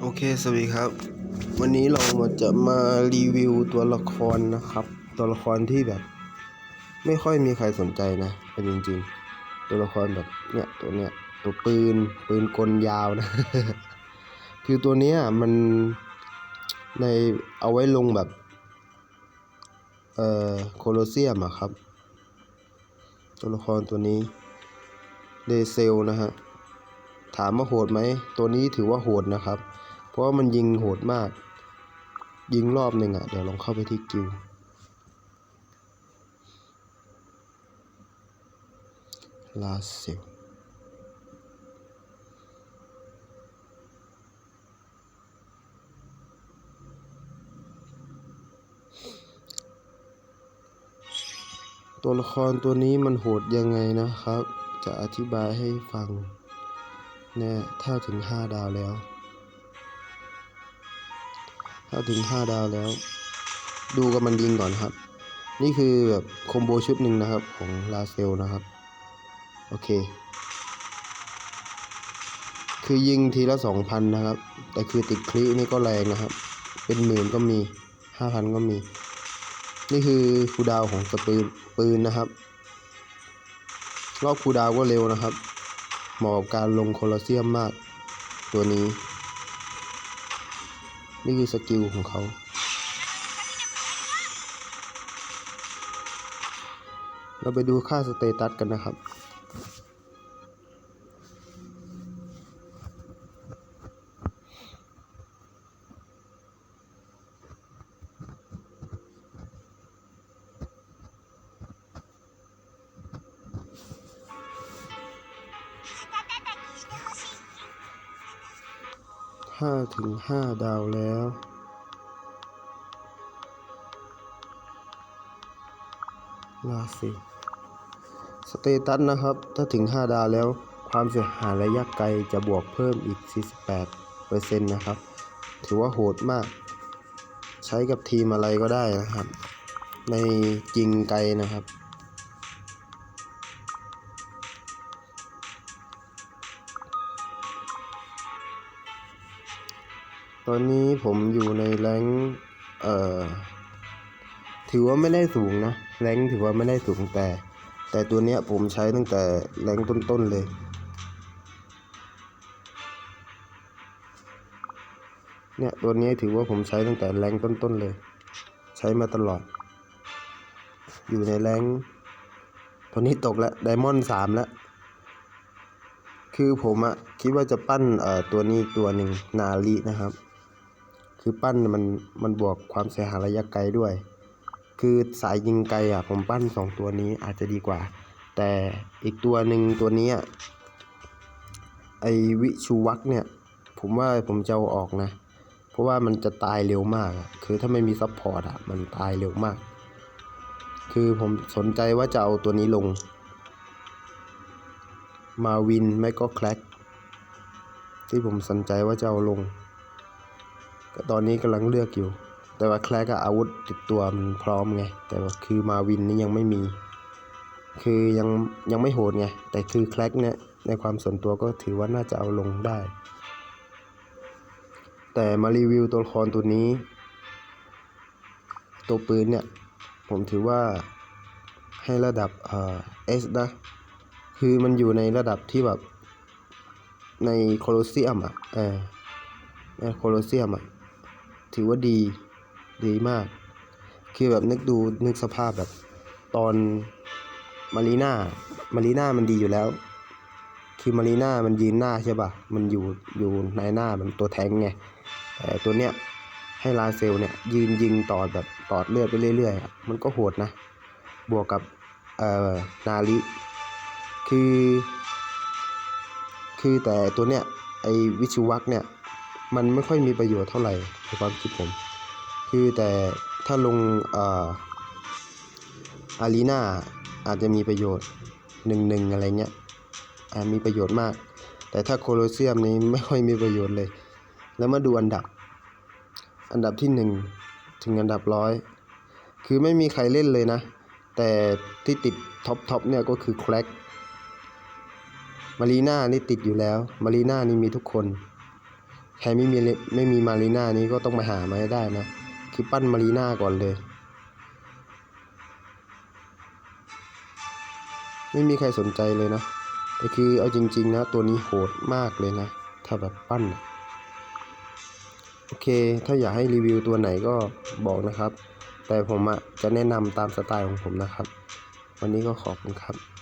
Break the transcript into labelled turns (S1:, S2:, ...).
S1: โอเค สวัสดีครับ วันนี้เรามาจะมารีวิวตัวละครนะครับ ตัวละครที่แบบ ไม่ค่อยมีใครสนใจนะเป็นจริงๆ ตัวละครแบบเนี่ยตัวเนี้ยตัวปืนปืนกลยาวนะ คือตัวเนี้ยมันในเอาไว้ลงแบบ เอ่อโคลอเซียมอะครับ ตัวละครตัวนี้เดเซลนะฮะ ถามว่าโหดไหม ตัวนี้ถือว่าโหดนะครับ เพราะว่ามันยิงโหดมาก ยิงรอบหนึ่งอะ เดี๋ยวลองเข้าไปที่กิวลาเซลตัวละครตัวนี้มันโหดยังไงนะครับ จะอธิบายให้ฟัง เนี่ยถ้าถึงห้าดาวแล้ว ถ้าถึงห้าดาวแล้ว ดูกับมันยิงก่อนครับ นี่คือแบบคอมโบชุดหนึ่งนะครับของลาเซลนะครับ โอเค คือยิงทีละสองพันนะครับ แต่คือติดคลินี่ก็แรงนะครับ เป็นหมื่นก็มีห้าพันก็มี นี่คือคูดาวของสปืนปืนนะครับ รอบคูดาวก็เร็วนะครับ เหมาะกับการลงโคลอเซียมมาก ตัวนี้ นี่คือสกิลของเขา เราไปดูค่าสเตตัสกันนะครับ ห้าถึงห้าดาวแล้วลาสิสเตตัสนะครับ ถ้าถึง 5 ดาวแล้ว ความเสียหายระยะไกลจะบวกเพิ่มอีก 48เปอร์เซ็นต์นะครับ ถือว่าโหดมาก ใช้กับทีมอะไรก็ได้นะครับ ในยิงไกลนะครับ ตอนนี้ผมอยู่ในแรงเอ่อ ถือว่าไม่ได้สูงนะ แรงถือว่าไม่ได้สูงแต่ แต่ตัวเนี้ยผมใช้ตั้งแต่แรงต้นๆเลยเนี่ยตัวนี้ถือว่าผมใช้ตั้งแต่แรงต้นๆเลย ใช้มาตลอด อยู่ในแรงตัวนี้ตกแล้วไดมอนด์สามแล้ว คือผมอะคิดว่าจะปั้นเอ่อตัวนี้ตัวหนึ่งนาลีนะครับ คือปั้นมันมันบวกความเสียหายระยะไกลด้วย คือสายยิงไกลอะผมปั้นสองตัวนี้อาจจะดีกว่า แต่อีกตัวหนึ่งตัวนี้ไอวิชูวักเนี่ย ผมว่าผมจะเอาออกนะ เพราะว่ามันจะตายเร็วมาก คือถ้าไม่มีซัพพอร์ตอะมันตายเร็วมาก คือผมสนใจว่าจะเอาตัวนี้ลง มาวินไม่ก็แคลกที่ผมสนใจว่าจะเอาลง ก็ตอนนี้กำลังเลือกอยู่ แต่ว่าแคลกอะอาวุธติดตัวมันพร้อมไง แต่ว่าคือมาวินนี่ยังไม่มี คือยังยังไม่โหดไง แต่คือแคลกเนี่ยในความส่วนตัวก็ถือว่าน่าจะเอาลงได้ แต่มารีวิวตัวละครตัวนี้ ตัวปืนเนี่ย ผมถือว่าให้ระดับเอ่อ S นะคือมันอยู่ในระดับที่แบบในโคลอเซียมอะเออในโคลอเซียมอะ ถือว่าดีดีมาก คือแบบนึกดูนึกสภาพแบบ ตอนมารีน่ามารีน่ามันดีอยู่แล้ว คือมารีน่ามันยืนหน้าใช่ป่ะมันอยู่อยู่ในหน้ามันตัวแทงไงแต่ตัวเนี้ยให้ลาเซลเนี่ยยืนยิงต่อแบบตอดเลือดไปเรื่อยๆ มันก็โหดนะ บวกกับเอ่อนาลิคือ คือแต่ตัวเนี้ยไอวิชูวักเนี่ย มันไม่ค่อยมีประโยชน์เท่าไหร่ในความคิดผม คือแต่ถ้าลงอ่ออารีนาอาจจะมีประโยชน์หนึ่งหนึ่งอะไรเงี้ยมีประโยชน์มาก แต่ถ้าโคลอเซียมนี้ไม่ค่อยมีประโยชน์เลย แล้วมาดูอันดับ อันดับที่หนึ่งถึงอันดับร้อยคือไม่มีใครเล่นเลยนะ แต่ที่ติดท็อปท็อปเนี่ยก็คือแคลกมารีน่านี่ติดอยู่แล้ว มารีน่านี่มีทุกคน ใครไม่มีเลไม่มีมารีน่านี้ก็ต้องไปหามาให้ได้นะ คือปั้นมารีน่าก่อนเลย ไม่มีใครสนใจเลยนะแต่คือเอาจริง ๆ นะ ตัวนี้โหดมากเลยนะ ถ้าแบบปั้น โอเค ถ้าอยากให้รีวิวตัวไหนก็บอกนะครับ แต่ผมอะจะแนะนำตามสไตล์ของผมนะครับ วันนี้ก็ขอบคุณครับ